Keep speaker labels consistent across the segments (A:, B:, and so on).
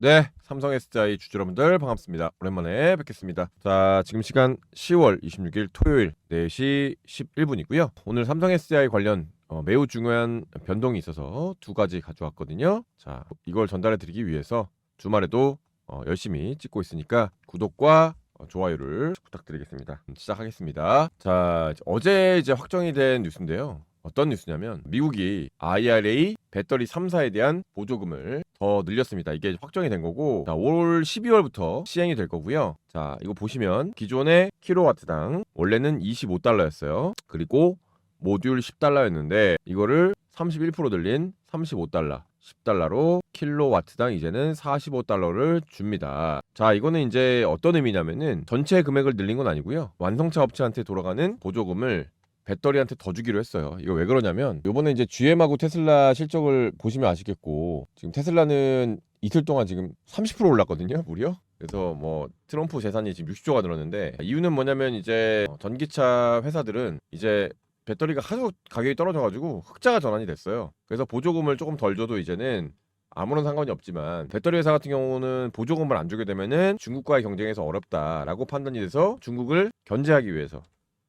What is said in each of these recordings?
A: 네, 삼성 SDI 주주 여러분들 반갑습니다. 오랜만에 뵙겠습니다. 자, 지금 시간 10월 26일 토요일 4시 11분이고요. 오늘 삼성 SDI 관련 어, 매우 중요한 변동이 있어서 두 가지 가져왔거든요. 자, 이걸 전달해 드리기 위해서 주말에도 어, 열심히 찍고 있으니까 구독과 어, 좋아요를 부탁드리겠습니다. 음, 시작하겠습니다. 자, 어제 이제 확정이 된 뉴스인데요. 어떤 뉴스냐면 미국이 IRA 배터리 3사에 대한 보조금을 더 늘렸습니다. 이게 확정이 된 거고 자, 올 12월부터 시행이 될 거고요. 자, 이거 보시면 기존의 킬로와트당 원래는 25달러였어요. 그리고 모듈 10달러였는데 이거를 31% 늘린 35달러. 10달러로 킬로와트당 이제는 45달러를 줍니다. 자, 이거는 이제 어떤 의미냐면은 전체 금액을 늘린 건 아니고요. 완성차 업체한테 돌아가는 보조금을 배터리한테 더 주기로 했어요. 이거 왜 그러냐면 요번에 이제 GM하고 테슬라 실적을 보시면 아시겠고 지금 테슬라는 이틀 동안 지금 30% 올랐거든요, 무려. 그래서 뭐 트럼프 재산이 지금 60조가 늘었는데 이유는 뭐냐면 이제 전기차 회사들은 이제 배터리가 하도 가격이 떨어져가지고 흑자가 전환이 됐어요. 그래서 보조금을 조금 덜 줘도 이제는 아무런 상관이 없지만 배터리 회사 같은 경우는 보조금을 안 주게 되면은 중국과의 경쟁에서 어렵다라고 판단이 돼서 중국을 견제하기 위해서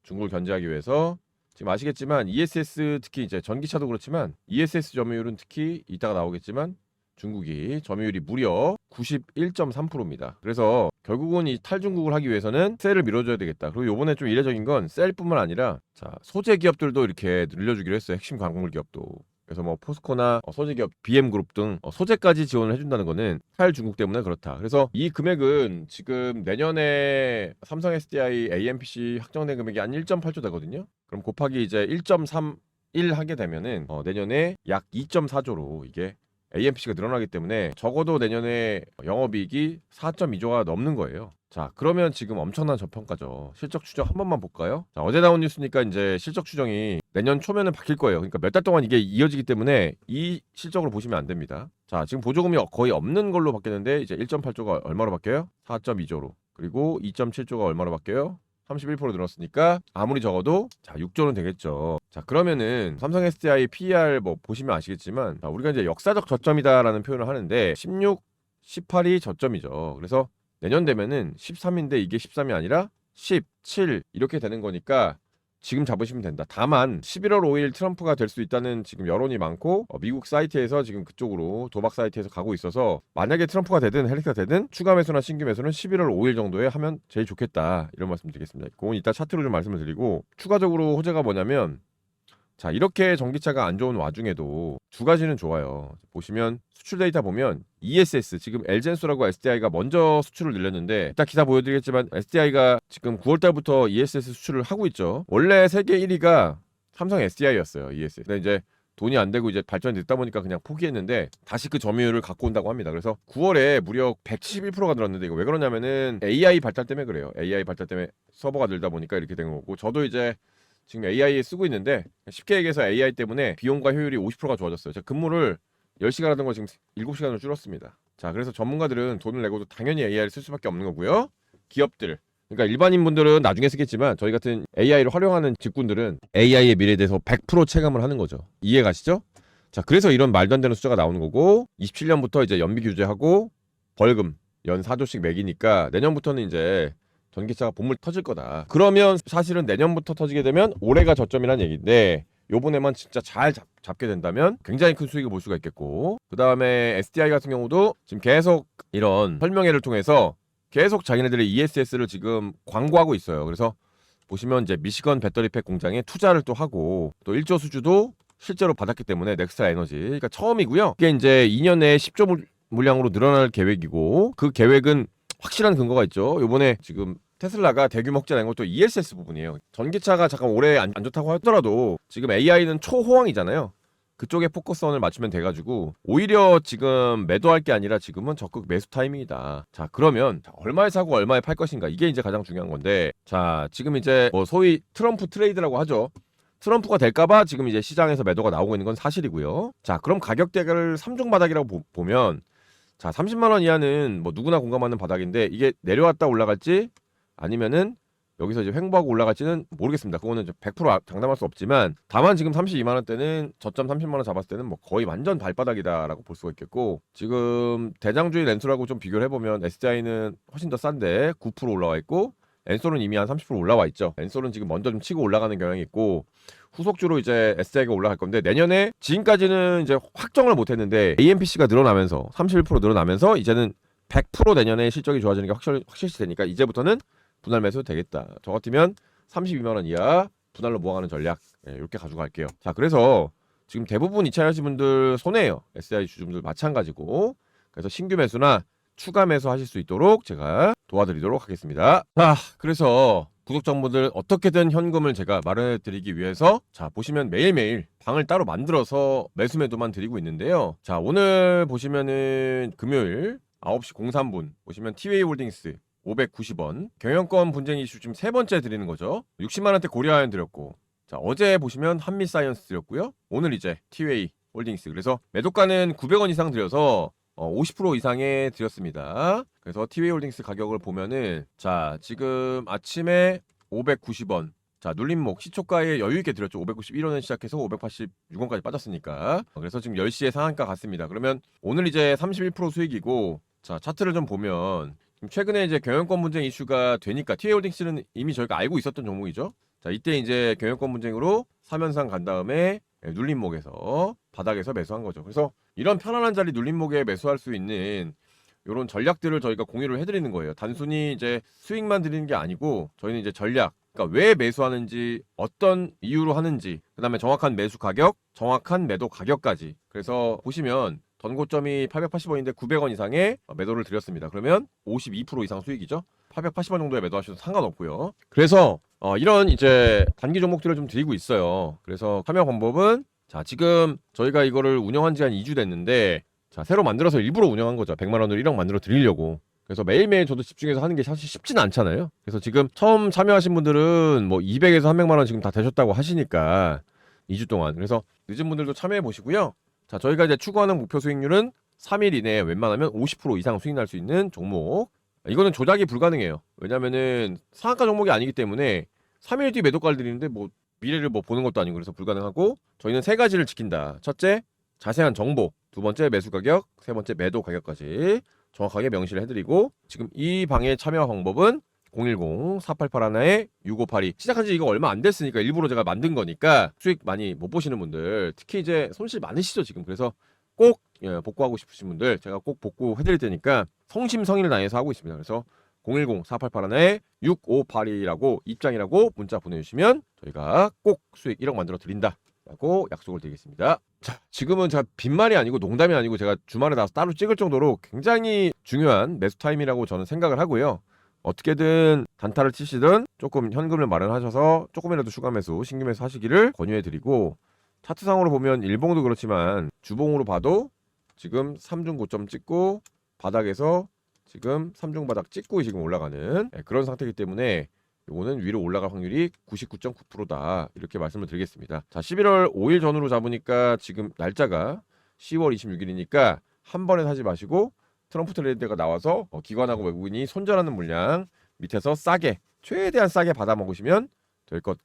A: 중국을 견제하기 위해서 지금 아시겠지만 ESS 특히 이제 전기차도 그렇지만 ESS 점유율은 특히 이따가 나오겠지만 중국이 점유율이 무려 91.3%입니다. 그래서 결국은 이 탈중국을 하기 위해서는 셀을 밀어줘야 되겠다. 그리고 요번에 좀 이례적인 건 셀뿐만 아니라 자 소재 기업들도 이렇게 늘려주기로 했어요. 핵심 광물 기업도. 그래서 뭐 포스코나 어, 소재 기업 BM 그룹 등 어, 소재까지 지원을 해준다는 거는 탈 중국 때문에 그렇다. 그래서 이 금액은 지금 내년에 삼성 SDI AMPC 확정된 금액이 한 1.8조 되거든요. 그럼 곱하기 이제 1.31 하게 되면은 어, 내년에 약 2.4조로 이게 AMPC가 늘어나기 때문에 적어도 내년에 영업이익이 4.2조가 넘는 거예요. 자, 그러면 지금 엄청난 저평가죠. 실적 추정 한 번만 볼까요? 자, 어제 나온 뉴스니까 이제 실적 추정이 내년 초면은 바뀔 거예요. 그러니까 몇 달 동안 이게 이어지기 때문에 이 실적으로 보시면 안 됩니다. 자, 지금 보조금이 거의 없는 걸로 바뀌었는데 이제 1.8조가 얼마로 바뀌어요? 4.2조로. 그리고 2.7조가 얼마로 바뀌어요? 31% 늘었으니까 아무리 적어도 자 6조는 되겠죠. 자 그러면은 삼성 SDI PER 뭐 보시면 아시겠지만 자, 우리가 이제 역사적 저점이다라는 표현을 하는데 16, 18이 저점이죠. 그래서 내년 되면은 13인데 이게 13이 아니라 10, 7 이렇게 되는 거니까 지금 잡으시면 된다. 다만 11월 5일 트럼프가 될 수 있다는 지금 여론이 많고 어, 미국 사이트에서 지금 그쪽으로 도박 사이트에서 가고 있어서 만약에 트럼프가 되든 헬리스가 되든 추가 매수나 신규 매수는 11월 5일 정도에 하면 제일 좋겠다 이런 말씀 드리겠습니다. 그건 이따 차트로 좀 말씀을 드리고 추가적으로 호재가 뭐냐면 자 이렇게 전기차가 안 좋은 와중에도 두 가지는 좋아요. 보시면 수출 데이터 보면 ESS 지금 엘젠소라고 SDI가 먼저 수출을 늘렸는데 이따 기사 보여드리겠지만 SDI가 지금 9월달부터 ESS 수출을 하고 있죠. 원래 세계 1위가 삼성 SDI였어요. ESS. 근데 이제 돈이 안 되고 이제 발전이 늦다 보니까 그냥 포기했는데 다시 그 점유율을 갖고 온다고 합니다. 그래서 9월에 무려 171%가 늘었는데 이거 왜 그러냐면은 AI 발달 때문에 그래요. AI 발달 때문에 서버가 늘다 보니까 이렇게 된 거고 저도 이제 지금 AI에 쓰고 있는데 쉽게 얘기해서 AI 때문에 비용과 효율이 50%가 좋아졌어요. 제가 근무를 10시간 하던 거 지금 7시간으로 줄었습니다. 자, 그래서 전문가들은 돈을 내고도 당연히 AI를 쓸 수밖에 없는 거고요. 기업들 그러니까 일반인 분들은 나중에 쓰겠지만 저희 같은 AI를 활용하는 직군들은 AI의 미래에 대해서 100% 체감을 하는 거죠. 이해 가시죠? 자, 그래서 이런 말도 안 되는 숫자가 나오는 거고 27년부터 이제 연비 규제하고 벌금 연 4조씩 매기니까 내년부터는 이제 전기차가 본물 터질 거다. 그러면 사실은 내년부터 터지게 되면 올해가 저점이라는 얘기인데 요번에만 진짜 잘 잡, 잡게 된다면 굉장히 큰 수익을 볼 수가 있겠고 그 다음에 SDI 같은 경우도 지금 계속 이런 설명회를 통해서 계속 자기네들의 ESS를 지금 광고하고 있어요. 그래서 보시면 이제 미시건 배터리팩 공장에 투자를 또 하고 또 1조 수주도 실제로 받았기 때문에 넥스트라 에너지 그러니까 처음이고요. 이게 이제 2년 내에 10조 물- 물량으로 늘어날 계획이고 그 계획은 확실한 근거가 있죠. 요번에 지금 테슬라가 대규모 확장한 것도 ESS 부분이에요. 전기차가 잠깐 올해 안, 안 좋다고 하더라도 지금 AI는 초호황이잖아요. 그쪽에 포커스원을 맞추면 돼가지고 오히려 지금 매도할 게 아니라 지금은 적극 매수 타이밍이다. 자 그러면 자, 얼마에 사고 얼마에 팔 것인가 이게 이제 가장 중요한 건데 자 지금 이제 뭐 소위 트럼프 트레이드라고 하죠. 트럼프가 될까봐 지금 이제 시장에서 매도가 나오고 있는 건 사실이고요. 자 그럼 가격대를 3중 바닥이라고 보, 보면 자 30만 원 이하는 뭐 누구나 공감하는 바닥인데 이게 내려왔다 올라갈지 아니면은 여기서 이제 횡보하고 올라갈지는 모르겠습니다. 그거는 이제 100% 장담할 수 없지만 다만 지금 32만 원대는 저점 30만 원 잡았을 때는 뭐 거의 완전 발바닥이다라고 볼 수가 있겠고 지금 대장주의 렌소라고 좀 비교를 해보면 SDI는 훨씬 더 싼데 9% 올라와 있고 엔솔은 이미 한 30% 올라와 있죠. 엔솔은 지금 먼저 좀 치고 올라가는 경향이 있고 후속주로 이제 SDI가 올라갈 건데 내년에 지금까지는 이제 확정을 못했는데 AMPC가 늘어나면서 31% 늘어나면서 이제는 100% 내년에 실적이 좋아지는 게 확실, 확실시 되니까 이제부터는 분할 매수 되겠다. 저 같으면 32만 원 이하 분할로 모아가는 전략 예, 이렇게 가져갈게요. 자 그래서 지금 대부분 이차하신 분들 손해예요. SDI 주주분들 마찬가지고 그래서 신규 매수나 추가 매수 하실 수 있도록 제가 도와드리도록 하겠습니다. 자, 그래서 구독자분들 어떻게든 현금을 제가 마련해 드리기 위해서 자, 보시면 매일매일 방을 따로 만들어서 매수 매도만 드리고 있는데요. 자, 오늘 보시면은 금요일 9시 03분 보시면 티웨이 홀딩스 590원 경영권 분쟁 이슈 지금 세 번째 드리는 거죠. 60만 원대 고려하연 드렸고 자, 어제 보시면 한미 사이언스 드렸고요. 오늘 이제 티웨이 홀딩스 그래서 매도가는 900원 이상 드려서 어, 50% 이상에 드렸습니다. 그래서 티웨이 홀딩스 가격을 보면은 자 지금 아침에 590원 자 눌림목 시초가에 여유 있게 드렸죠. 591원에 시작해서 586원까지 빠졌으니까 그래서 지금 10시에 상한가 갔습니다. 그러면 오늘 이제 31% 수익이고 자 차트를 좀 보면 최근에 이제 경영권 분쟁 이슈가 되니까 티웨이 홀딩스는 이미 저희가 알고 있었던 종목이죠. 자 이때 이제 경영권 분쟁으로 3연상 간 다음에 예, 눌림목에서 바닥에서 매수한 거죠. 그래서 이런 편안한 자리 눌림목에 매수할 수 있는 이런 전략들을 저희가 공유를 해드리는 거예요. 단순히 이제 수익만 드리는 게 아니고 저희는 이제 전략, 그러니까 왜 매수하는지, 어떤 이유로 하는지, 그다음에 정확한 매수 가격, 정확한 매도 가격까지. 그래서 보시면 전고점이 880원인데 900원 이상의 매도를 드렸습니다. 그러면 52% 이상 수익이죠. 880원 정도에 매도하셔도 상관없고요. 그래서 어, 이런 이제 단기 종목들을 좀 드리고 있어요. 그래서 참여 방법은 자 지금 저희가 이거를 운영한 지 한 2주 됐는데 자 새로 만들어서 일부러 운영한 거죠. 100만 원을 1억 만들어 드리려고. 그래서 매일매일 저도 집중해서 하는 게 사실 쉽지는 않잖아요. 그래서 지금 처음 참여하신 분들은 뭐 200에서 300만 원 지금 다 되셨다고 하시니까 2주 동안. 그래서 늦은 분들도 참여해 보시고요. 자, 저희가 이제 추구하는 목표 수익률은 3일 이내에 웬만하면 50% 이상 수익 날 수 있는 종목. 이거는 조작이 불가능해요. 왜냐면은 상한가 종목이 아니기 때문에 3일 뒤 매도가를 드리는데 뭐 미래를 뭐 보는 것도 아니고 그래서 불가능하고 저희는 세 가지를 지킨다. 첫째, 자세한 정보. 두 번째, 매수 가격. 세 번째, 매도 가격까지 정확하게 명시를 해드리고 지금 이 방의 참여 방법은 010-4881-6582 시작한 지 이거 얼마 안 됐으니까 일부러 제가 만든 거니까 수익 많이 못 보시는 분들 특히 이제 손실 많으시죠 지금. 그래서 꼭 예, 복구하고 싶으신 분들 제가 꼭 복구해드릴 테니까 성심성의를 다해서 하고 있습니다. 그래서 010-4881-6582라고 입장이라고 문자 보내주시면 저희가 꼭 수익 1억 만들어 드린다 라고 약속을 드리겠습니다. 자 지금은 제가 빈말이 아니고 농담이 아니고 제가 주말에 나와서 따로 찍을 정도로 굉장히 중요한 매수 타임이라고 저는 생각을 하고요 어떻게든 단타를 치시든 조금 현금을 마련하셔서 조금이라도 추가 매수, 신규 매수 하시기를 권유해 드리고 차트상으로 보면 일봉도 그렇지만 주봉으로 봐도 지금 3중 고점 찍고 바닥에서 지금 3중 바닥 찍고 지금 올라가는 네, 그런 상태이기 때문에 이거는 위로 올라갈 확률이 99.9%다 이렇게 말씀을 드리겠습니다. 자 11월 5일 전후로 잡으니까 지금 날짜가 10월 26일이니까 한 번에 사지 마시고 트럼프 트레이드가 나와서 어, 기관하고 외국인이 손절하는 물량 밑에서 싸게 최대한 싸게 받아 먹으시면 될 것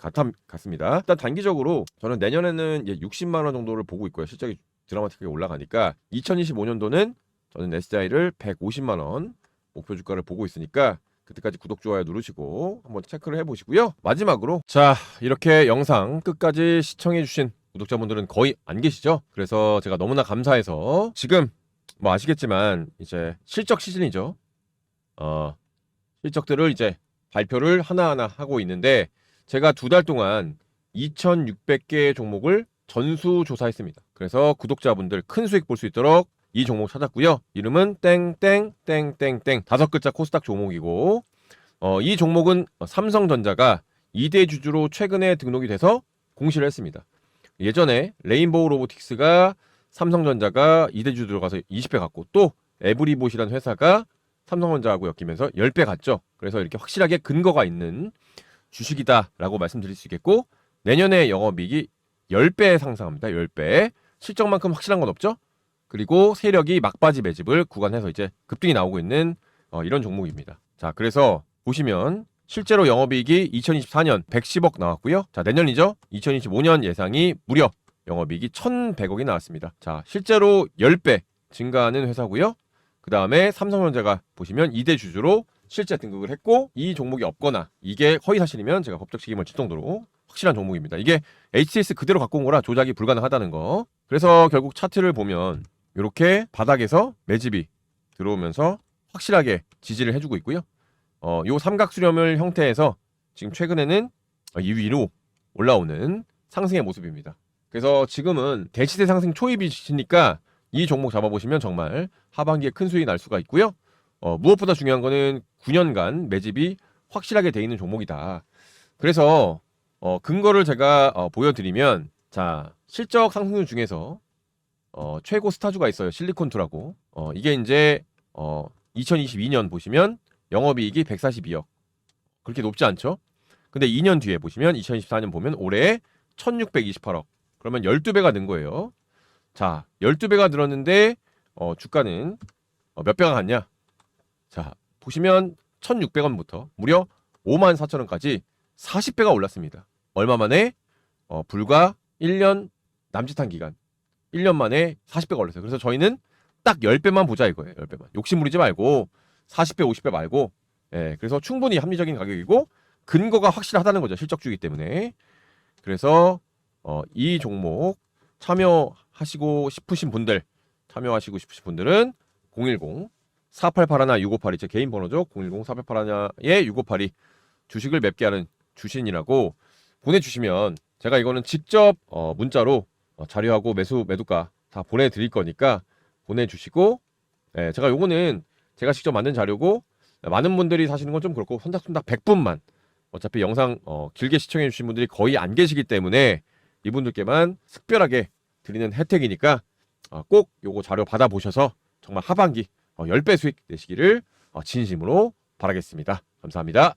A: 같습니다. 일단 단기적으로 저는 내년에는 이제 60만 원 정도를 보고 있고요. 실적이 드라마틱하게 올라가니까 2025년도는 저는 SDI를 150만 원 목표 주가를 보고 있으니까 그때까지 구독 좋아요 누르시고 한번 체크를 해보시고요. 마지막으로 자 이렇게 영상 끝까지 시청해주신 구독자분들은 거의 안 계시죠? 그래서 제가 너무나 감사해서 지금 뭐 아시겠지만 이제 실적 시즌이죠. 어 실적들을 이제 발표를 하나하나 하고 있는데 제가 두 달 동안 2,600개 종목을 전수 조사했습니다. 그래서 구독자분들 큰 수익 볼 수 있도록 이 종목 찾았고요. 이름은 땡땡땡땡땡 다섯 글자 코스닥 종목이고 어, 이 종목은 삼성전자가 2대 주주로 최근에 등록이 돼서 공시를 했습니다. 예전에 레인보우 로보틱스가 삼성전자가 2대 주 들어가서 20배 갔고 또 에브리봇이라는 회사가 삼성전자하고 엮이면서 10배 갔죠. 그래서 이렇게 확실하게 근거가 있는 주식이다라고 말씀드릴 수 있겠고 내년에 영업이익이 10배 상승합니다. 10배. 실적만큼 확실한 건 없죠. 그리고 세력이 막바지 매집을 구간해서 이제 급등이 나오고 있는 어, 이런 종목입니다. 자, 그래서 보시면 실제로 영업이익이 2024년 110억 나왔고요. 자, 내년이죠. 2025년 예상이 무려 영업이익이 1,100억이 나왔습니다. 자, 실제로 10배 증가하는 회사고요. 그 다음에 삼성전자가 보시면 2대 주주로 실제 등극을 했고 이 종목이 없거나 이게 허위 사실이면 제가 법적 책임을 질 정도로 확실한 종목입니다. 이게 HTS 그대로 갖고 온 거라 조작이 불가능하다는 거. 그래서 결국 차트를 보면 이렇게 바닥에서 매집이 들어오면서 확실하게 지지를 해주고 있고요. 어, 요 삼각 수렴을 형태에서 지금 최근에는 이 위로 올라오는 상승의 모습입니다. 그래서 지금은 대치대 상승 초입이시니까 이 종목 잡아보시면 정말 하반기에 큰 수익이 날 수가 있고요. 어, 무엇보다 중요한 거는 9년간 매집이 확실하게 돼 있는 종목이다. 그래서 어, 근거를 제가 어, 보여드리면 자 실적 상승률 중에서 어, 최고 스타주가 있어요. 실리콘투라고. 어, 이게 이제 어, 2022년 보시면 영업이익이 142억. 그렇게 높지 않죠? 근데 2년 뒤에 보시면 2024년 보면 올해 1628억. 그러면 12배가 는 거예요. 자, 12배가 늘었는데 어, 주가는 어, 몇 배가 갔냐? 자, 보시면 1,600원부터 무려 5만 4천 원까지 40배가 올랐습니다. 얼마 만에? 어, 불과 1년 남짓한 기간. 1년 만에 40배가 올랐어요. 그래서 저희는 딱 10배만 보자 이거예요. 10배만. 욕심 부리지 말고 40배, 50배 말고 예, 그래서 충분히 합리적인 가격이고 근거가 확실하다는 거죠. 실적주기 때문에. 그래서 어, 이 종목 참여하시고 싶으신 분들 참여하시고 싶으신 분들은 010 4881 6582 제 개인 번호죠. 010 4881에 6582 주식을 맵게 하는 주신이라고 보내주시면 제가 이거는 직접 어, 문자로 어, 자료하고 매수 매도가 다 보내드릴 거니까 보내주시고 예, 제가 요거는 제가 직접 만든 자료고 많은 분들이 사시는 건 좀 그렇고 선착순닥 100분만 어차피 영상 어, 길게 시청해 주신 분들이 거의 안 계시기 때문에 이분들께만 특별하게 드리는 혜택이니까 어, 꼭 요거 자료 받아보셔서 정말 하반기 어, 10배 수익 내시기를 어, 진심으로 바라겠습니다. 감사합니다.